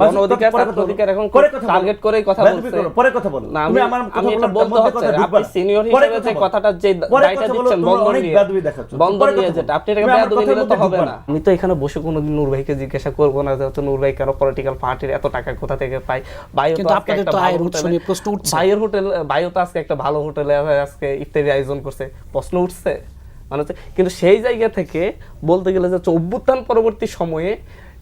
গণ অধিকার পরে ছাত্র কথা বলো। অধিকার এখন পরে কথা বলো। টার্গেট করেই কথা বলছে। পরে কথা বলো না আমি আমার আমি এটা বলতে হচ্ছে। আপনি সিনিয়র হিসেবে যে কথাটা যে দায়টা দিচ্ছেন বন্ধন নিয়ে বন্ধন নিয়ে যেটা আপনি এটাকে বেয়াদবি কথার তো হবে না। না। আমি তো এখানে বসে কোনোদিন নূর ভাইকে জিজ্ঞাসা করব না যে নূর ভাই কেন পলিটিক্যাল পার্টির এত টাকা কোথা থেকে পায়? ভাইও তো আপনাদের তো আয়ের উৎস নিয়ে প্রশ্ন উঠছে। ভাইয়ের হোটেল ভাইও তো আজকে একটা ভালো হোটেলে আজকে ইফতারি আয়োজন করছে। প্রশ্ন উঠছে। মানে কিন্তু সেই জায়গা থেকে বলতে গেলে যে অভ্যুত্থান পরবর্তী সময়ে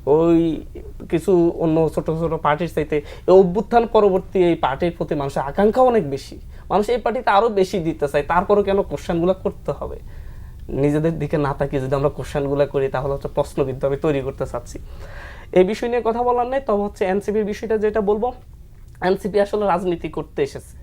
ওই কিছু অন্য ছোট ছোট পার্টির চাইতে এই অভ্যুত্থান পরবর্তী এই পার্টির প্রতি মানুষের আকাঙ্ক্ষা অনেক বেশি। মানুষ এই পার্টিতে আরও বেশি দিতে চায় তারপরে কেন কোশ্চেনগুলো করতে হবে? নিজেদের দিকে না তাকিয়ে যদি আমরা কোশ্চেনগুলো করি, তাহলে হচ্ছে প্রশ্নবিদ্ধ আমি তৈরি করতে চাচ্ছি। এই বিষয় নিয়ে কথা বলার নেই, তবে হচ্ছে এনসিপির বিষয়টা যেটা বলব, এনসিপি আসলে রাজনীতি করতে এসেছে।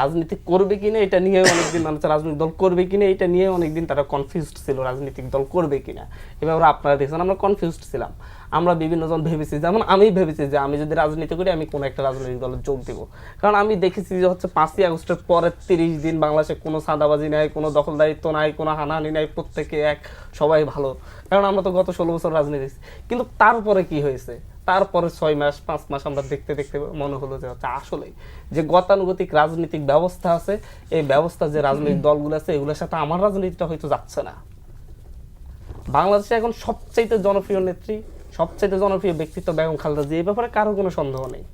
রাজনীতি করবে কিনা এটা নিয়ে অনেকদিন মানুষ রাজনৈতিক দল করবে কিনা এটা নিয়ে অনেকদিন তারা কনফিউজড ছিল রাজনৈতিক দল করবে কিনা। এবার আপনারা দেখছেন, আমরা কনফিউজড ছিলাম। আমরা বিভিন্ন জন ভেবেছি, যেমন আমি ভেবেছি যে আমি যদি রাজনীতি করি, আমি কোনো একটা রাজনৈতিক দলে যোগ দিব। কারণ আমি দেখেছি যে হচ্ছে পাঁচই আগস্টের পরের তিরিশ দিন বাংলাদেশে কোনো সাদাবাজি নাই, কোনো দখলদারিত্ব নাই, কোনো হানাহানি নাই, প্রত্যেকে এক, সবাই ভালো। কারণ আমরা তো গত ষোলো বছর রাজনীতি কিন্তু তারপরে কি হয়েছে? তারপরে ছয় মাস, পাঁচ মাস আমরা দেখতে দেখতে মনে হলো যে হচ্ছে আসলে যে গতানুগতিক রাজনৈতিক ব্যবস্থা আছে, এই ব্যবস্থা যে রাজনৈতিক দলগুলো আছে, এগুলোর সাথে আমার রাজনীতিটা হয়তো যাচ্ছে না। বাংলাদেশে এখন সবচাইতে জনপ্রিয় নেত্রী, সবচাইতে জনপ্রিয় ব্যক্তিত্ব বেগম খালেদা জিয়া, এই ব্যাপারে কারও কোনো সন্দেহ নেই।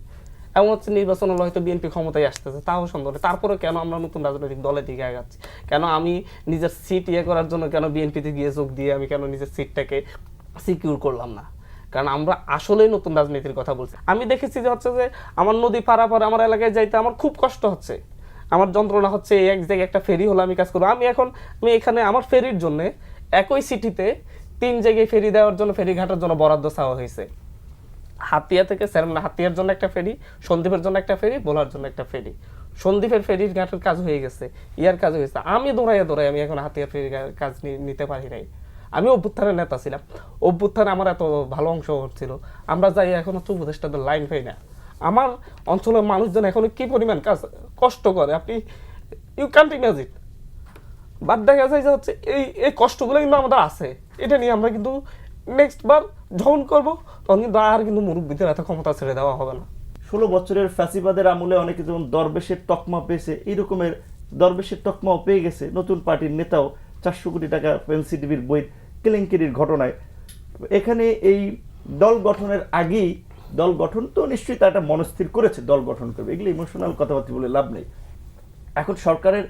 এমন হচ্ছে নির্বাচন হলে হয়তো বিএনপি ক্ষমতায় আসতেছে, তাও সন্দেহ নেই। তারপরে কেন আমরা নতুন রাজনৈতিক দলের দিকে আগাচ্ছি? কেন আমি নিজের সিট ইয়ে করার জন্য কেন বিএনপিতে গিয়ে যোগ দিয়ে আমি কেন নিজের সিটটাকে সিকিউর করলাম না? কারণ আমরা আসলেই নতুন রাজনীতির কথা বলছি। আমি দেখেছি যে হচ্ছে যে আমার নদী পারাপার আমার এলাকায় যাইতে আমার খুব কষ্ট হচ্ছে। আমার যন্ত্রণা হচ্ছে এক জায়গায় একটা ফেরি হলো আমি কাজ করব। আমি এখন, আমি এখানে আমার ফেরির জন্য একই সিটিতে তিন জায়গায় ফেরি দেওয়ার জন্য, ফেরি ঘাটার জন্য বরাদ্দ চাওয়া হয়েছে। হাতিয়া থেকে স্যার- হাতিয়ার জন্য একটা ফেরি, সন্দীপের জন্য একটা ফেরি, বোলার জন্য একটা ফেরি। সন্দীপের ফেরির ঘাটের কাজ হয়ে গেছে, ইয়ার কাজ হয়েছে আমি দৌড়াইয়া দৌড়াই আমি এখন হাতিয়ার ফেরির কাজ নিতে পারি নাই। আমি অভ্যুত্থানের নেতা ছিলাম। অভ্যুত্থানে আমার এত ভালো অংশ হচ্ছিল আমরা যাই, এখন হচ্ছে উপদেষ্টাদের লাইন পাই না। আমার অঞ্চলের মানুষজন এখন কি পরিমাণ কাজ, কষ্ট করে? আপনি ইউ ক্যান্ট ইমাজিন বাট দেখা যায় যে হচ্ছে এই এই কষ্টগুলো কিন্তু আমাদের আছে। এটা নিয়ে আমরা কিন্তু নেক্সট বার যখন করব, তখন কিন্তু আর কিন্তু মুরব্বীদের এত ক্ষমতা ছেড়ে দেওয়া হবে না। ষোলো বছরের ফ্যাসিবাদের আমলে অনেকে যেমন দরবেশের তকমা পেয়েছে এই রকমের দরবেশের তকমাও পেয়ে গেছে। নতুন পার্টির নেতাও চারশো কোটি টাকা এনসিটিভির বই কেলেঙ্কারির ঘটনায়। এখানে এই দল গঠনের আগেই, দল গঠন তো নিশ্চয়ই তারা একটা মনস্থির করেছে, দল গঠন করবে। এগুলো ইমোশনাল কথাবার্তা বলে লাভ নেই। এখন সরকারের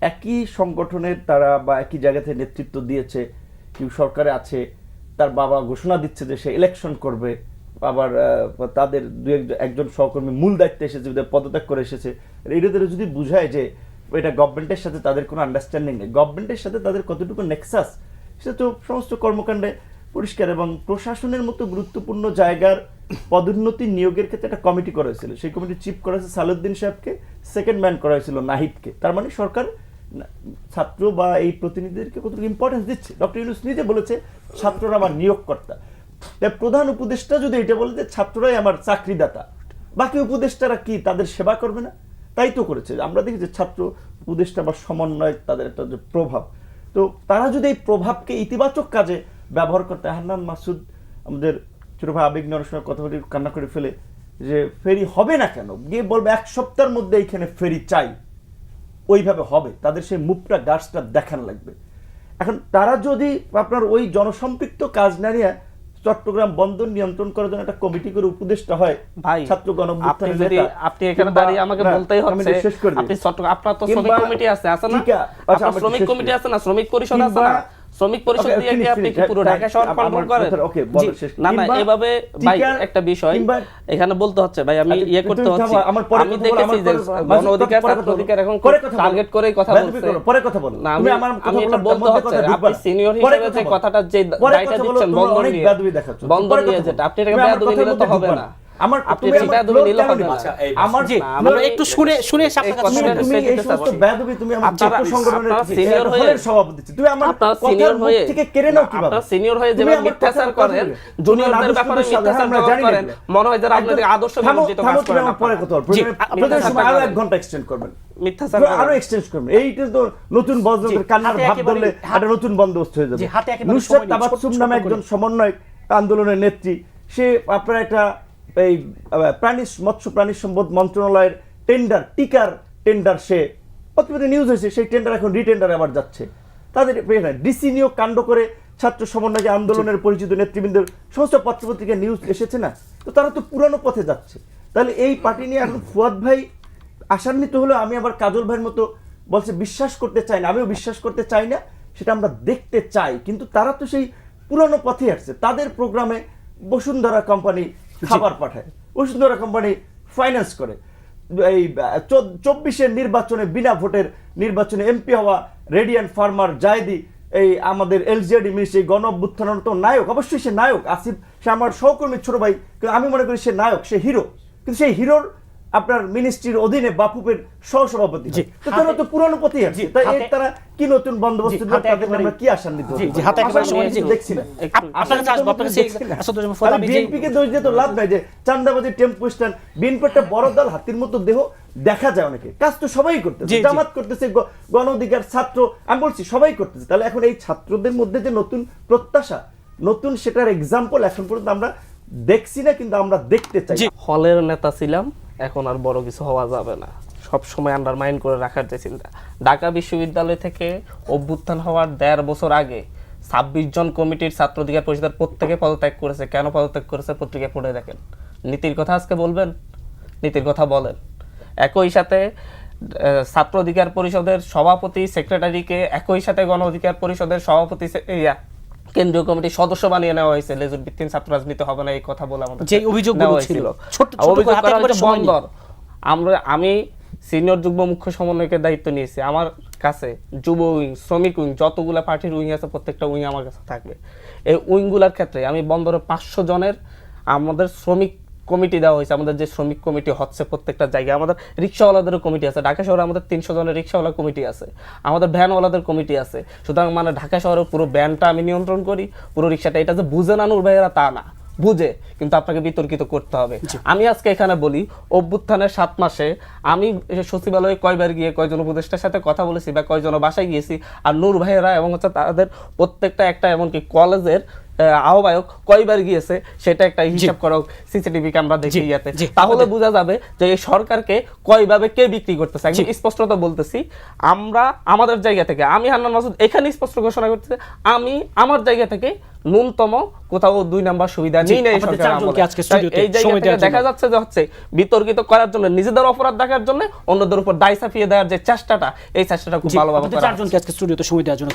একই সংগঠনের তারা বা একই জায়গাতে নেতৃত্ব দিয়েছে, কেউ সরকারে আছে, তার বাবা ঘোষণা দিচ্ছে যে সে ইলেকশন করবে, আবার তাদের দু একজন- সহকর্মী মূল দায়িত্বে এসেছে পদত্যাগ করে এসেছে। এটা এদের যদি বুঝায় যে এটা গভর্নমেন্টের সাথে তাদের কোনো আন্ডারস্ট্যান্ডিং নেই গভর্নমেন্টের সাথে তাদের কতটুকু নেক্সাস সেটা তো সমস্ত কর্মকাণ্ডে পরিষ্কার এবং প্রশাসনের মতো গুরুত্বপূর্ণ জায়গার পদোন্নতি নিয়োগের ক্ষেত্রে একটা কমিটি করা হয়েছিল। সেই কমিটি চিফ করা হয়েছে সালুদ্দিন সাহেবকে সেকেন্ড ম্যান করা হয়েছিল নাহিদকে। তার মানে সরকার ছাত্র বা এই প্রতিনিধিদেরকে কতটুকু ইম্পর্টেন্স দিচ্ছে? ডক্টর ইউনুস নিজে বলেছে, ছাত্ররা আমার নিয়োগকর্তা। তাই প্রধান উপদেষ্টা যদি এটা বলে যে ছাত্ররাই আমার চাকরিদাতা, বাকি উপদেষ্টারা কি তাদের সেবা করবে না? তাই তো করেছে। আমরা দেখি যে ছাত্র উপদেষ্টা বা সমন্বয় তাদের একটা যে প্রভাব। তো তারা যদি এই প্রভাবকে ইতিবাচক কাজে ব্যবহার করতে হান্নান মাসুদ আমাদের ছোটো ভাই আবেগ কথা বলে কান্না করে ফেলে যে ফেরি হবে না কেন? গিয়ে বলবে, এক সপ্তাহের মধ্যে এইখানে ফেরি চাই। ওইভাবে হবে। তাদের সেই মুখটা, গাছটা দেখান লাগবে। এখন তারা যদি আপনার ওই জনসম্পৃক্ত কাজ না নিয়ে চট্টগ্রাম বন্দর নিয়ন্ত্রণ করার জন্য একটা কমিটি করে উপদেষ্টা হয়। ভাই ছাত্র আপনি যদি আপনি এখানে দাঁড়িয়ে আমাকে বলতেই হচ্ছে। আপনি চট্টগ্রাম আপনার তো শ্রমিক কমিটি আছে আছে না? আচ্ছা, শ্রমিক কমিটি আছে না? শ্রমিক পরিষদ আছে না? শ্রমিক পরিষদ দিয়ে কি আপনি কি পুরো ঢাকা শহর কন্ট্রোল করেন okay, বলো শেষ। না না এভাবে ভাই একটা বিষয় এখানে বলতে হচ্ছে ভাই আমি আচ্ছা, ইয়ে করতে হচ্ছে আমি দেখেছি যে গণ অধিকার ছাত্র অধিকার এখন কথা টার্গেট করে কথা বলছে পরে কথা বলো। না আমি আমার কথা আমি এটা বলতে হচ্ছে আপনি সিনিয়র হিসেবে যে কথাটা যে দায়টা দিচ্ছেন বন্ধন নিয়ে। বন্ধন নিয়ে যেটা আপনি এটাকে বেয়াদবি নিলে তো হবে না। আমার আমার আচ্ছা, আমার একটু শুনে শুনে এসে আপনার এই কাছে তুমি কথাটা শুনতে তুমি শেষ এই সমস্ত বেয়াদবি তুমি আমার ছাত্র সংগঠনের আপনারা হয়ে- সভাপতি তুমি আমার সিনিয়র হয়ে থেকে কেড়ে নাও কীভাবে? আপনারা সিনিয়র হয়ে যেভাবে মিথ্যাচার করেন জুনিয়রদের ব্যাপারে মিথ্যাচার আমরা ব্যবহার জানি না। করেন। মনে হয় যে আপনাদের আদর্শ থামো, কাজ করেন আমার পরে কথা বলো। জি, প্রয়োজনে- আপনি প্রয়োজনে মিথ্যাচার সময় আরও ঘণ্টা এক্সটেন্ড করবেন। মিথ্যাচার আরও। এক্সটেন্ড করবেন। এইটা তো নতুন কান্নার ভাব ধরলে একটা নতুন বন্দোবস্ত হয়ে যাবে। নুসরাত তাবাসসুম নামে একজন সমন্বয়ক আন্দোলনের নেত্রী সে আপনার একটা এই প্রাণী, মৎস্য প্রাণী সম্পদ মন্ত্রণালয়ের টেন্ডার টিকার টেন্ডার সে প্রতিবেদন নিউজ হয়েছে, সেই টেন্ডার এখন রিটেন্ডারে আবার যাচ্ছে। তাদের ডিসি নিয়োগ কাণ্ড করে ছাত্র সমন্বয় আন্দোলনের পরিচিত নেতৃবৃন্দের সমস্ত পত্রপত্রিকা নিউজ এসেছে না? তো তারা তো পুরানো পথে যাচ্ছে। তাহলে এই পার্টি নিয়ে এখন ফুয়াদ ভাই আশান্বিত হলো আমি আবার কাজল ভাইয়ের মতো বলছে, বিশ্বাস করতে চাই না। আমিও বিশ্বাস করতে চাই না, সেটা আমরা দেখতে চাই। কিন্তু তারা তো সেই পুরানো পথে আসছে। তাদের প্রোগ্রামে বসুন্ধরা কোম্পানি খাবার পাঠায়। বসুন্ধরা কোম্পানি ফাইন্যান্স করে। এই চব্বিশের নির্বাচনে বিনা ভোটের নির্বাচনে এমপি হওয়া রেডিয়ান ফার্মার জায়দি এই আমাদের এলজিআরডি মিনিস্ট্রি গণ অভ্যুত্থানের তো নায়ক অবশ্যই সে নায়ক। আসিফ সে আমার সহকর্মী ছোট ভাই কিন্তু আমি মনে করি সে নায়ক সে হিরো কিন্তু সেই হিরোর আপনার মিনিস্ট্রির অধীনে বাপুপের সহসভাপতি। তো তারা তো পুরনো পথেই আছে। তাই তারা কি নতুন বন্দোবস্ত আমরা কি আশান্বিত জি, জি, হাতে একেবারে সময়- জি, দেখছি আপনার কাছে আসব, আপনার কাছে দেখছি না। আসাদুজ্জামান আমি যেই- বিএনপিকে দোষ দিয়ে তো লাভ নাই যে চান্দাবাজি টেম্পু স্ট্যান্ড বিএনপি একটা বড় দল হাতির মতো দেহ দেখা যায় অনেকে। কাজ তো সবাই করতেছে। জামাত করতেছে গণ অধিকার ছাত্র আমি বলছি সবাই করতেছে। তাহলে এখন এই ছাত্রদের মধ্যে যে নতুন প্রত্যাশা নতুন সেটার এক্সাম্পল এখন পর্যন্ত আমরা দেখছি না কিন্তু আমরা দেখতে চাই। হলের নেতা ছিলাম এখন আর বড় কিছু হওয়া যাবে না। সব সময় আন্ডারমাইন করে রাখার যে চিন্তা ঢাকা বিশ্ববিদ্যালয় থেকে অভ্যুত্থান হওয়ার দেড় বছর আগে ছাব্বিশ জন কমিটির ছাত্র অধিকার পরিষদের প্রত্যেকে পদত্যাগ করেছে। কেন পদত্যাগ করেছে? পত্রিকায় পড়ে দেখেন। নীতির কথা আজকে বলবেন? নীতির কথা বলেন। একই সাথে ছাত্র অধিকার পরিষদের সভাপতি সেক্রেটারিকে একই সাথে গণ অধিকার পরিষদের সভাপতি কেন্দ্রীয় কমিটির সদস্য বানিয়ে নেওয়া হয়েছে। লেজুর ভিত্তিক ছাত্র রাজনীতি হবে না এই কথা বলে আমাদের যে নেওয়া ছিল। অভিযোগ করা হয়েছে বন্দর। আমরা আমি সিনিয়র যুগ্ম মুখ্য সমন্বয়কের দায়িত্ব নিয়েছে। আমার কাছে যুব উইং, শ্রমিক উইং, যতগুলো পার্টির উইং আছে, প্রত্যেকটা উইং আমার কাছে থাকবে। এই উইংগুলোর ক্ষেত্রে আমি বন্দরে পাঁচশো জনের আমাদের শ্রমিক কমিটি দেওয়া হয়েছে। আমাদের যে শ্রমিক কমিটি হচ্ছে প্রত্যেকটা জায়গায়। আমাদের রিক্সাওয়ালাদেরও কমিটি আছে। ঢাকা শহরে আমাদের তিনশো জনের রিক্সাওয়ালা কমিটি আছে। আমাদের ভ্যানওয়ালাদের কমিটি আছে। সুতরাং মানে ঢাকা শহরের পুরো ভ্যানটা আমি নিয়ন্ত্রণ করি। পুরো রিক্সাটা, এটা যে বুঝে না ভাইয়েরা তা না। বুঝে কিন্তু আপনাকে বিতর্কিত করতে হবে। আমি আজকে এখানে বলি অভ্যুত্থানের সাত মাসে আমি সচিবালয়ে কয়বার গিয়ে কয়জন উপদেষ্টার সাথে কথা বলেছি বা কয়জন বাসায় গিয়েছি আর নূর ভাইয়েরা এবং হচ্ছে তাদের প্রত্যেকটা একটা এমনকি কলেজের আহ্বায়ক কয়বার গিয়েছে সেটা একটা হিসাব করো সিসিটিভি ক্যামেরা দেখে ইয়াতে তাহলে বোঝা যাবে যে এই সরকারকে কয়ভাবে কে বিক্রি করতেছে। একদম স্পষ্টত বলতেছি আমরা আমাদের জায়গা থেকে আমি হান্নান মাসুদ এখানে স্পষ্ট ঘোষণা করতেছি আমি আমার জায়গা থেকে ন্যূনতম কোথাও দুই নাম্বার সুবিধা নিই না এই জায়গা দেখা যাচ্ছে যে হচ্ছে বিতর্কিত করার জন্য নিজেদের অপরাধ দেখার জন্য অন্যদের উপর দায় চাপিয়ে দেওয়ার যে চেষ্টাটা এই চেষ্টাটা খুব ভালোভাবে। চারজনকে আজকে স্টুডিওতে সময় দেওয়ার জন্য